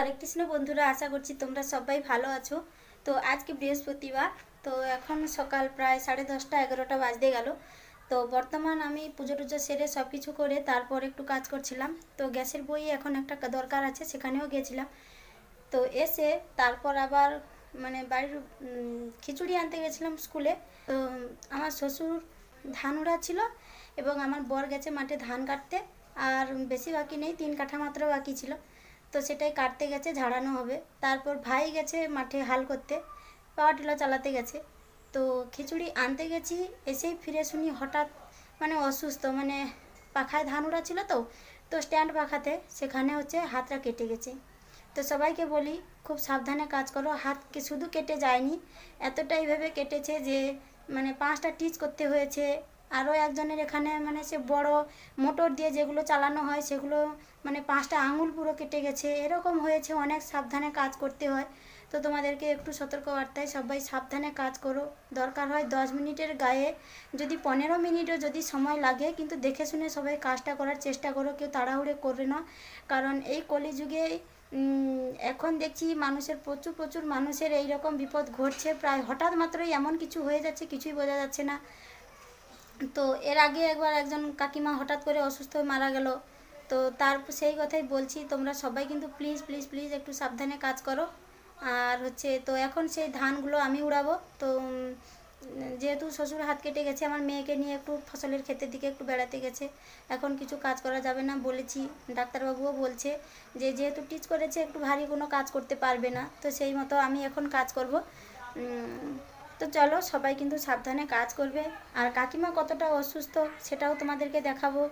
হরে কৃষ্ণ বন্ধুরা আশা করছি তোমরা সবাই ভালো আছো। তো আজকে বৃহস্পতিবার, তো এখন সকাল প্রায় সাড়ে দশটা এগারোটা বাজতে গেল। তো বর্তমান আমি পুজো টুজো সেরে সব কিছু করে তারপর একটু কাজ করছিলাম। তো গ্যাসের বই এখন একটা দরকার আছে, সেখানেও গেছিলাম তো এসে তারপর আবার মানে বাড়ির খিচুড়ি আনতে গেছিলাম স্কুলে। তো আমার শ্বশুর ধান উড়াচ্ছিল এবং আমার বর গেছে মাঠে ধান কাটতে, আর বেশি বাকি নেই, তিন কাঠা মাত্র বাকি ছিল। তো সেটাই কাটতে গেছে, ঝাড়ানো হবে। তারপর ভাই গেছে মাঠে হাল করতে পাওয়ার টিলা চালাতে গেছে। তো খিচুড়ি আনতে গেছি, এসেই ফিরে শুনি হঠাৎ মানে অসুস্থ মানে পাখায় ধান উড়া ছিল তো তো স্ট্যান্ড পাখাতে, সেখানে হচ্ছে হাতটা কেটে গেছে। তো সবাইকে বলি, খুব সাবধানে কাজ করো, হাত কি শুধু কেটে যায়নি, এতটাই ভেবে কেটেছে যে মানে পাঁচটা টিচ করতে হয়েছে আরও একজনের এখানে মানে সে বড় মোটর দিয়ে যেগুলো চালানো হয়, সেগুলো মানে পাঁচটা আঙুল পুরো কেটে গেছে। এরকম হয়েছে, অনেক সাবধানে কাজ করতে হয়। তো তোমাদেরকে একটু সতর্কবার্তায় সবাই সাবধানে কাজ করো। দরকার হয় দশ মিনিটের গায়ে, যদি পনেরো মিনিটও যদি সময় লাগে, কিন্তু দেখে শুনে সবাই কাজটা করার চেষ্টা করো, কেউ তাড়াহুড়ো করবে না। কারণ এই কলিযুগে এখন দেখছি মানুষের প্রচুর প্রচুর মানুষের এই রকম বিপদ ঘটছে। প্রায় হঠাৎ মাত্রই এমন কিছু হয়ে যাচ্ছে, কিছুই বোঝা যাচ্ছে না। তো এর আগে একবার একজন কাকিমা হঠাৎ করে অসুস্থ হয়ে মারা গেল। তো তার সেই কথাই বলছি, তোমরা সবাই কিন্তু প্লিজ প্লিজ প্লিজ একটু সাবধানে কাজ করো। আর হচ্ছে, তো এখন সেই ধানগুলো আমি উড়াবো। তো যেহেতু শ্বশুর হাত কেটে গেছে, আমার মেয়েকে নিয়ে একটু ফসলের ক্ষেতের দিকে একটু বেড়াতে গেছে। এখন কিছু কাজ করা যাবে না বলেছি। ডাক্তারবাবুও বলছে যে, যেহেতু টিচ করেছে, একটু ভারী কোনো কাজ করতে পারবে না। তো সেই মতো আমি এখন কাজ করব। তো চলো, সবাই কিন্তু সাবধানে কাজ করবে। আর কাকিমা কতটা অসুস্থ সেটাও তোমাদেরকে দেখাবো।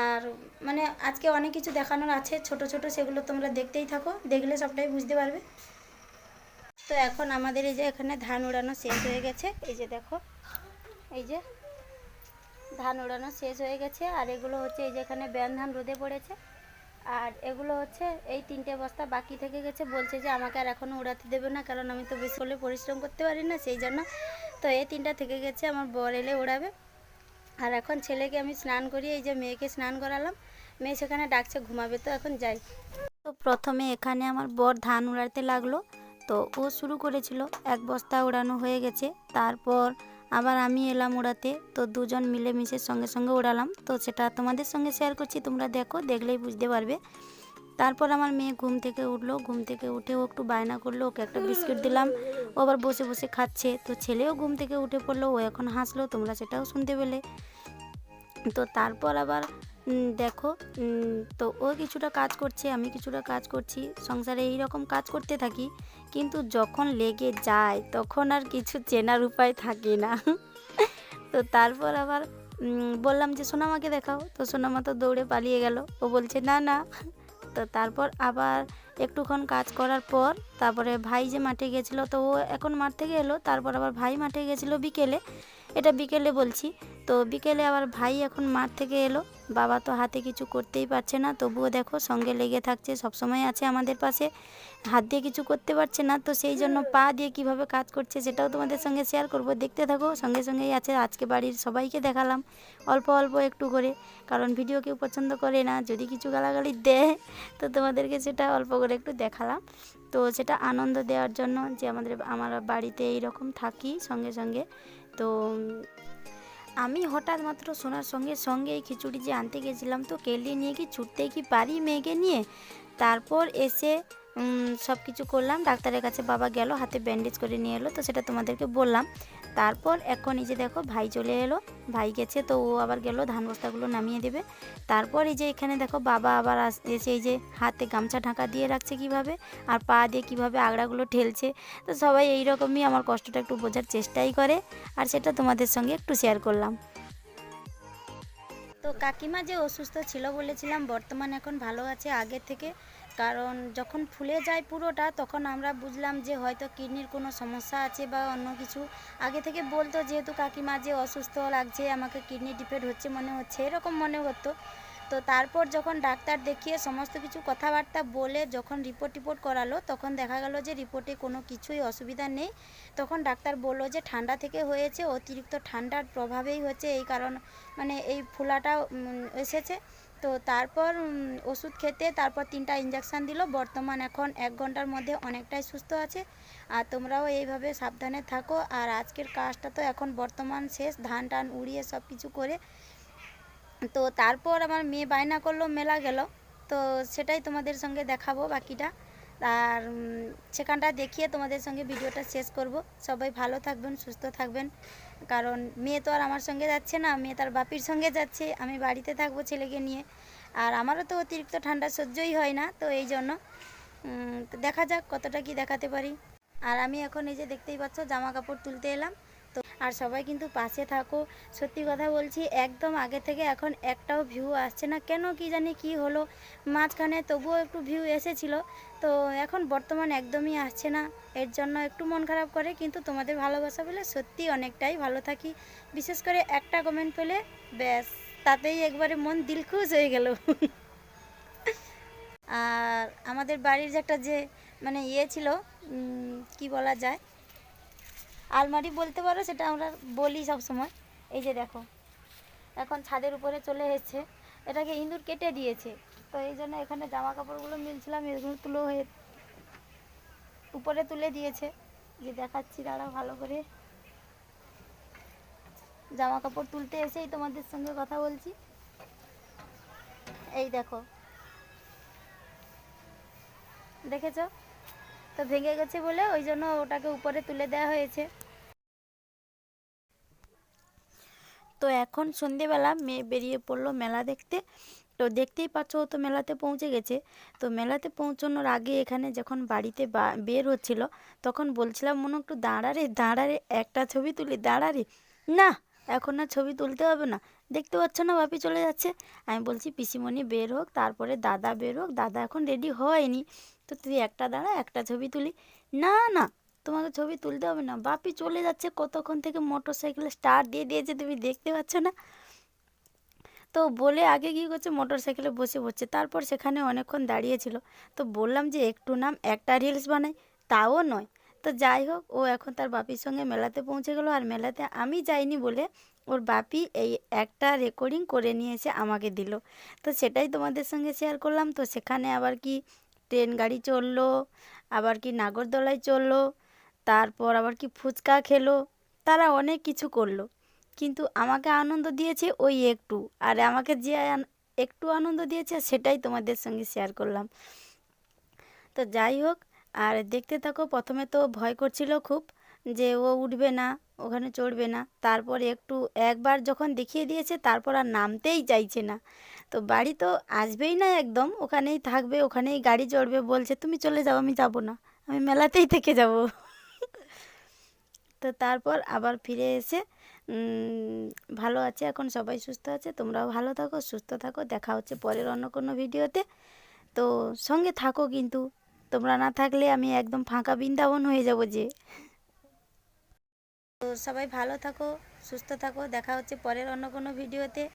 আর মানে আজকে অনেক কিছু দেখানোর আছে, ছোট ছোট সেগুলো তোমরা দেখতেই থাকো, দেখলে সবটাই বুঝতে পারবে। তো এখন আমাদের এই যে এখানে ধান উড়ানো শেষ হয়ে গেছে। এই যে দেখো, এই যে ধান উড়ানো শেষ হয়ে গেছে। আর এগুলো হচ্ছে এই যে এখানে ব্যান ধান রোদে পড়েছে। আর এগুলো হচ্ছে এই তিনটে বস্তা বাকি থেকে গেছে। বলছে যে আমাকে আর এখনও উড়াতে দেবে না, কারণ আমি তো বেশি হলে পরিশ্রম করতে পারি না, সেই জন্য। তো এই তিনটা থেকে গেছে, আমার বর এলে উড়াবে। আর এখন ছেলেকে আমি স্নান করি এই যে মেয়েকে স্নান করালাম। মেয়ে সেখানে ডাকছে, ঘুমাবে তো, এখন যাই। তো প্রথমে এখানে আমার বর ধান উড়াতে লাগল। তো ও শুরু করেছিল, এক বস্তা উড়ানো হয়ে গেছে। তারপর আবার আমি এলাম উড়াতে তো দুজন মিলেমিশে সঙ্গে সঙ্গে ওড়ালাম। তো সেটা তোমাদের সঙ্গে শেয়ার করছি, তোমরা দেখো, দেখলেই বুঝতে পারবে। তারপর আমার মেয়ে ঘুম থেকে উঠল, ঘুম থেকে উঠে ও একটু বায়না করল, ওকে একটা বিস্কুট দিলাম, ও আবার বসে বসে খাচ্ছে। তো ছেলেও ঘুম থেকে উঠে পড়ল, ও এখন হাসলো, তোমরা সেটাও শুনতে পেলে। তো তারপর আবার দেখো তো ও কিছুটা কাজ করছে, আমি কিছুটা কাজ করছি, সংসারে এই রকম কাজ করতে থাকি, কিন্তু যখন লেগে যায়, তখন আর কিছু চেনার উপায় থাকে না। তো তারপর আবার বললাম যে, সোনামাকে দেখাও। তো সোনামা তো দৌড়ে পালিয়ে গেল। ও বলছে, না না। তো তারপর আবার একটুক্ষণ কাজ করার পর, তারপরে ভাই যে মাঠে গেছিল, তো ও এখন মাঠ থেকে এলো। তারপর আবার ভাই মাঠে গেছিল বিকেলে। এটা বিকেলে বলছি। তো বিকেলে আবার ভাই এখন মাঠ থেকে এলো। বাবা তো হাতে কিছু করতেই পারছে না। তবুও দেখো সঙ্গে লেগে থাকছে, সবসময় আছে আমাদের পাশে। হাত দিয়ে কিছু করতে পারছে না, তো সেই জন্য পা দিয়ে কীভাবে কাজ করছে সেটাও তোমাদের সঙ্গে শেয়ার করব। দেখতে থাকো, সঙ্গে সঙ্গেই আছে। আজকে বাড়ির সবাইকে দেখালাম, অল্প অল্প একটু করে। কারণ ভিডিও কেউ পছন্দ করে না, যদি কিছু গালাগালি দেয়, তো তোমাদেরকে সেটা অল্প করে একটু দেখালাম। তো সেটা আনন্দ দেওয়ার জন্য যে আমাদের, আমার বাড়িতে এইরকম থাকি সঙ্গে সঙ্গে। তো, আমি হঠাৎ মাত্র শোনার সঙ্গে সঙ্গে এই খিচুড়ি যে আনতে গেছিলাম তো কেলি নিয়ে কি ছুটতে কি পারি মেয়েকে নিয়ে? তারপর এসে সব কিছু করলাম, ডাক্তারের কাছে বাবা গেল, হাতে ব্যান্ডেজ করে নিয়ে এলো, তো সেটা তোমাদেরকে বললাম। তারপর এখন এই যে দেখো ভাই চলে এলো, ভাই গেছে তো ও আবার গেল, ধান বস্তাগুলো নামিয়ে দেবে। তারপর এই যে এখানে দেখো বাবা আবার এসে এই যে হাতে গামছা ঢাকা দিয়ে রাখছে কীভাবে আর পা দিয়ে কীভাবে আগড়াগুলো ঠেলছে। তো সবাই এই রকমই আমার কষ্টটা একটু বোঝার চেষ্টাই করে আর সেটা তোমাদের সঙ্গে একটু শেয়ার করলাম। তো কাকিমা যে অসুস্থ ছিল বলেছিলাম, বর্তমান এখন ভালো আছে, আগে থেকে কারণ যখন ফুলে যায় পুরোটা, তখন আমরা বুঝলাম যে হয়তো কিডনির কোনো সমস্যা আছে বা অন্য কিছু। আগে থেকে বলতো যেহেতু কাকিমা যে অসুস্থ লাগছে, আমাকে কিডনি ডিপেন্ড হচ্ছে মনে হচ্ছে, এরকম মনে হতো। তো তারপর যখন ডাক্তার দেখিয়ে সমস্ত কিছু কথাবার্তা বলে যখন রিপোর্ট টিপোর্ট করালো, তখন দেখা গেল যে রিপোর্টে কোনো কিছুই অসুবিধা নেই। তখন ডাক্তার বলল যে ঠান্ডা থেকে হয়েছে, অতিরিক্ত ঠান্ডার প্রভাবেই হচ্ছে, এই কারণ মানে এই ফোলাটা এসেছে। তো তারপর ওষুধ খেতে তারপর তিনটা ইঞ্জেকশান দিল। বর্তমান এখন এক ঘণ্টার মধ্যে অনেকটাই সুস্থ আছে। আর তোমরাও এইভাবে সাবধানে থাকো। আর আজকের কাজটা তো এখন বর্তমান শেষ, ধান টান উড়িয়ে সব কিছু করে। তো তারপর আমার মেয়ে বায়না করল, মেলা গেল। তো সেটাই তোমাদের সঙ্গে দেখাবো বাকিটা। আর সেখানটা দেখিয়ে তোমাদের সঙ্গে ভিডিওটা শেষ করব। সবাই ভালো থাকবেন, সুস্থ থাকবেন। কারণ মেয়ে তো আর আমার সঙ্গে যাচ্ছে না, মেয়ে তার বাপির সঙ্গে যাচ্ছে। আমি বাড়িতে থাকব ছেলেকে নিয়ে। আর আমারও তো অতিরিক্ত ঠান্ডা সহ্যই হয় না, তো এই জন্য দেখা যাক কতটা কি দেখাতে পারি। আর আমি এখন এই যে দেখতেই পাচ্ছ, জামা কাপড় তুলতে এলাম। আর সবাই কিন্তু পাশে থাকো। সত্যি কথা বলছি, একদম আগে থেকে এখন একটাও ভিউ আসছে না। কেন কি জানি কি হলো, মাঝখানে তবুও একটু ভিউ এসেছিল। তো এখন বর্তমান একদমই আসছে না। এর জন্য একটু মন খারাপ করে, কিন্তু তোমাদের ভালোবাসা পেলে সত্যি অনেকটাই ভালো থাকি। বিশেষ করে একটা কমেন্ট পেলে, ব্যাস, তাতেই একবারে মন দিল খুশ হয়ে গেল। আর আমাদের বাড়ির যে একটা যে মানে ইয়ে ছিল কি বলা যায়? আলমারি বলতে পারো, সেটা আমরা বলি সব সময় এই যে দেখো, এখন ছাদের উপরে চলে এসেছে। এটাকে ইঁদুর কেটে দিয়েছে। তো এই জন্য এখানে জামা কাপড়গুলো মিলছিলাম, এগুলো তুলো হয়ে উপরে তুলে দিয়েছে। যে দেখাচ্ছি দাঁড়া ভালো করে। জামা কাপড় তুলতে এসেই তোমাদের সঙ্গে কথা বলছি। এই দেখো, দেখেছ? তো ভেঙে গেছে বলে ওই জন্য ওটাকে উপরে তুলে দেওয়া হয়েছে। তো এখন সন্ধেবেলা মেয়ে বেরিয়ে পড়ল মেলা দেখতে। তো দেখতেই পাচ্ছ ও তো মেলাতে পৌঁছে গেছে। তো মেলাতে পৌঁছানোর আগে এখানে যখন বাড়িতে বের হচ্ছিল, তখন বলছিলাম, মনে একটু দাঁড়ারে দাঁড়ারে একটা ছবি তুলি দাঁড়ারে না, এখন আর ছবি তুলতে হবে না। দেখতে পাচ্ছ না, বাপি চলে যাচ্ছে। আমি বলছি, পিসিমণি বের হোক, তারপরে দাদা বের হোক। দাদা এখন রেডি হয়নি। তো তুই একটা দাঁড়া, একটা ছবি তুলি। না না, তোমাকে ছবি তুলতে হবে না। বাপি চলে যাচ্ছে কতক্ষণ থেকে মোটর সাইকেলে স্টার্ট দিয়ে দিয়েছে তুমি দেখতে পাচ্ছ না। তো বলে আগে কী করছে? মোটর সাইকেলে বসে পড়ছে। তারপর সেখানে অনেকক্ষণ দাঁড়িয়েছিল তো বললাম যে একটু নাম, একটা রিলস বানাই। তাও নয়। তো যাই হোক, ও এখন তার বাপির সঙ্গে মেলাতে পৌঁছে গেলো। আর মেলাতে আমি যাইনি বলে ওর বাপি এই একটা রেকর্ডিং করে নিয়ে এসে আমাকে দিল। তো সেটাই তোমাদের সঙ্গে শেয়ার করলাম। তো সেখানে আবার কি ট্রেন গাড়ি চলল, আবার কি নাগরদোলায় চলল, তারপর আবার কি ফুচকা খেলো, তারা অনেক কিছু করল। কিন্তু আমাকে আনন্দ দিয়েছে ওই একটু, আর আমাকে যে একটু আনন্দ দিয়েছে সেটাই তোমাদের সঙ্গে শেয়ার করলাম। তো যাই হোক, আর দেখতে থাকো, প্রথমে তো ভয় করছিল খুব যে ও উঠবে না, ওখানে চড়বে না। তারপর একটু একবার যখন দেখিয়ে দিয়েছে, তারপর আর নামতেই চাইছে না। তো বাড়ি তো আসবেই না একদম, ওখানেই থাকবে, ওখানেই গাড়ি চড়বে, বলছে, তুমি চলে যাও, আমি যাব না, আমি মেলাতেই থেকে যাব। তো তারপর আবার ফিরে এসে ভালো আছে, এখন সবাই সুস্থ আছে, তোমরাও ভালো থাকো, সুস্থ থাকো, দেখা হচ্ছে পরের অন্য কোনো ভিডিওতে। তো সঙ্গে থাকো কিন্তু, তোমরা না থাকলে আমি একদম ফাঁকা বৃন্দাবন হয়ে যাব যে। তো সবাই ভালো থাকো সুস্থ থাকো দেখা হচ্ছে পরের অন্য কোনো ভিডিওতে।